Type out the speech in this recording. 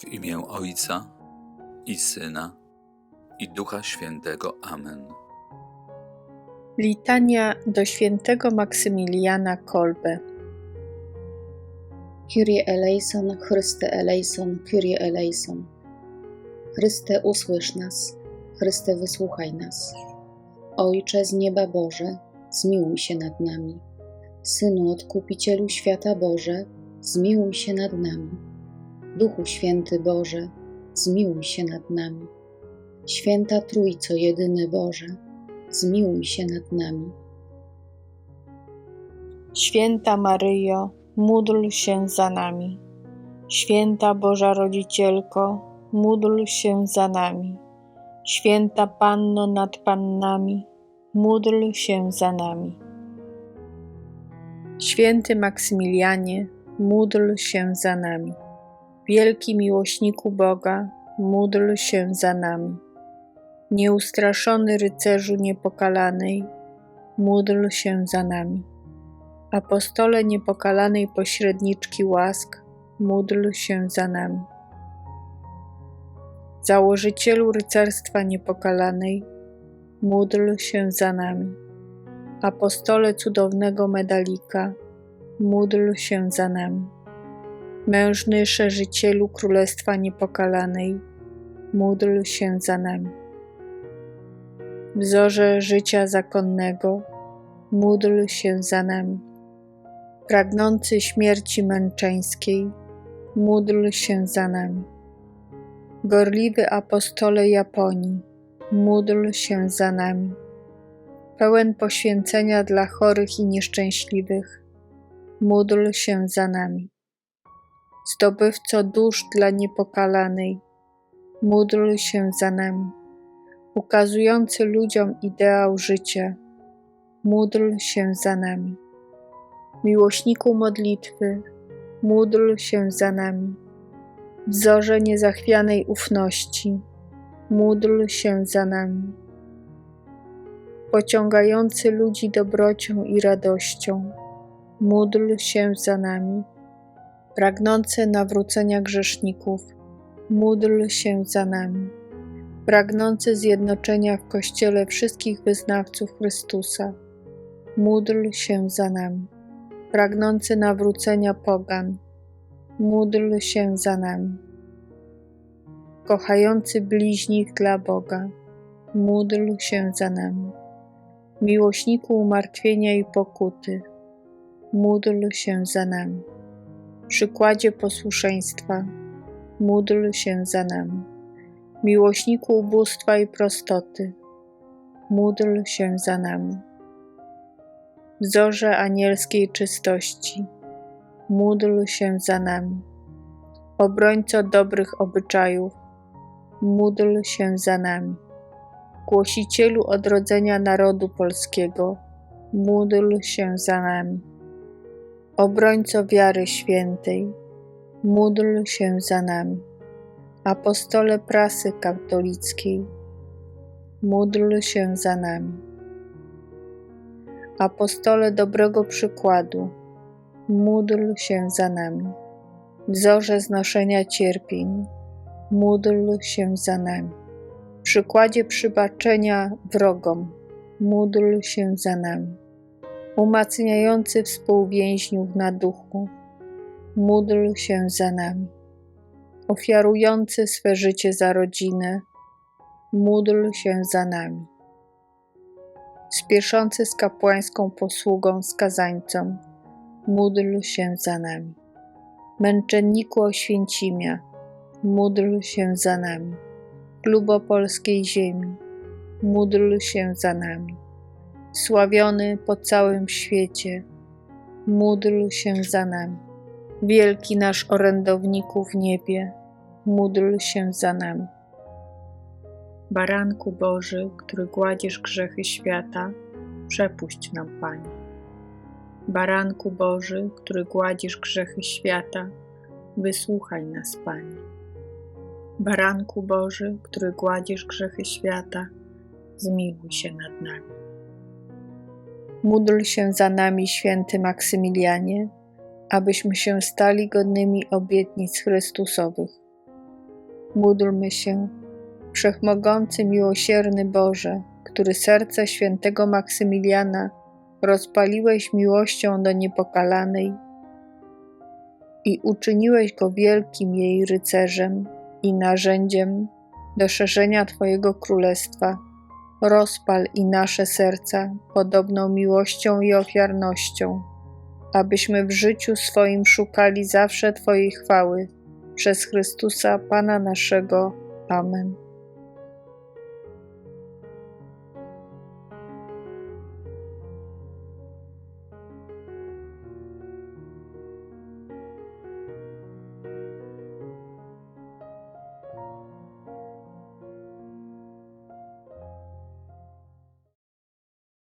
W imię Ojca i Syna i Ducha Świętego. Amen. Litania do świętego Maksymiliana Kolbe. Kyrie eleison, Chryste eleison, Kyrie eleison. Chryste usłysz nas, Chryste wysłuchaj nas. Ojcze z nieba Boże, zmiłuj się nad nami. Synu Odkupicielu świata Boże, zmiłuj się nad nami. Duchu Święty Boże, zmiłuj się nad nami. Święta Trójco Jedyny Boże, zmiłuj się nad nami. Święta Maryjo, módl się za nami. Święta Boża Rodzicielko, módl się za nami. Święta Panno nad Pannami, módl się za nami. Święty Maksymilianie, módl się za nami. Wielki miłośniku Boga, módl się za nami. Nieustraszony rycerzu niepokalanej, módl się za nami. Apostole niepokalanej pośredniczki łask, módl się za nami. Założycielu rycerstwa niepokalanej, módl się za nami. Apostole cudownego medalika, módl się za nami. Mężny szerzycielu królestwa niepokalanej, módl się za nami. Wzorze życia zakonnego, módl się za nami. Pragnący śmierci męczeńskiej, módl się za nami. Gorliwy apostole Japonii, módl się za nami. Pełen poświęcenia dla chorych i nieszczęśliwych, módl się za nami. Zdobywco dusz dla niepokalanej, módl się za nami. Ukazujący ludziom ideał życia, módl się za nami. Miłośniku modlitwy, módl się za nami. Wzorze niezachwianej ufności, módl się za nami. Pociągający ludzi dobrocią i radością, módl się za nami. Pragnący nawrócenia grzeszników, módl się za nami. Pragnący zjednoczenia w Kościele wszystkich wyznawców Chrystusa, módl się za nami. Pragnący nawrócenia pogan, módl się za nami. Kochający bliźnich dla Boga, módl się za nami. Miłośniku umartwienia i pokuty, módl się za nami. Przykładzie posłuszeństwa, módl się za nami. Miłośniku ubóstwa i prostoty, módl się za nami. Wzorze anielskiej czystości, módl się za nami. Obrońco dobrych obyczajów, módl się za nami. Głosicielu odrodzenia narodu polskiego, módl się za nami. Obrońco wiary świętej, módl się za nami. Apostole prasy katolickiej, módl się za nami. Apostole dobrego przykładu, módl się za nami. Wzorze znoszenia cierpień, módl się za nami. Przykładzie przybaczenia wrogom, módl się za nami. Umacniający współwięźniów na duchu, módl się za nami. Ofiarujący swe życie za rodzinę, módl się za nami. Spieszący z kapłańską posługą skazańcom, módl się za nami. Męczenniku Oświęcimia, módl się za nami. Klubo ziemi, módl się za nami. Sławiony po całym świecie, módl się za nami. Wielki nasz orędowniku w niebie, módl się za nami. Baranku Boży, który gładzisz grzechy świata, przepuść nam, Panie. Baranku Boży, który gładzisz grzechy świata, wysłuchaj nas, Panie. Baranku Boży, który gładzisz grzechy świata, zmiłuj się nad nami. Módl się za nami, święty Maksymilianie, abyśmy się stali godnymi obietnic Chrystusowych. Módlmy się, Wszechmogący, miłosierny Boże, który serce świętego Maksymiliana rozpaliłeś miłością do niepokalanej i uczyniłeś go wielkim jej rycerzem i narzędziem do szerzenia Twojego królestwa. Rozpal i nasze serca podobną miłością i ofiarnością, abyśmy w życiu swoim szukali zawsze Twojej chwały przez Chrystusa Pana naszego. Amen.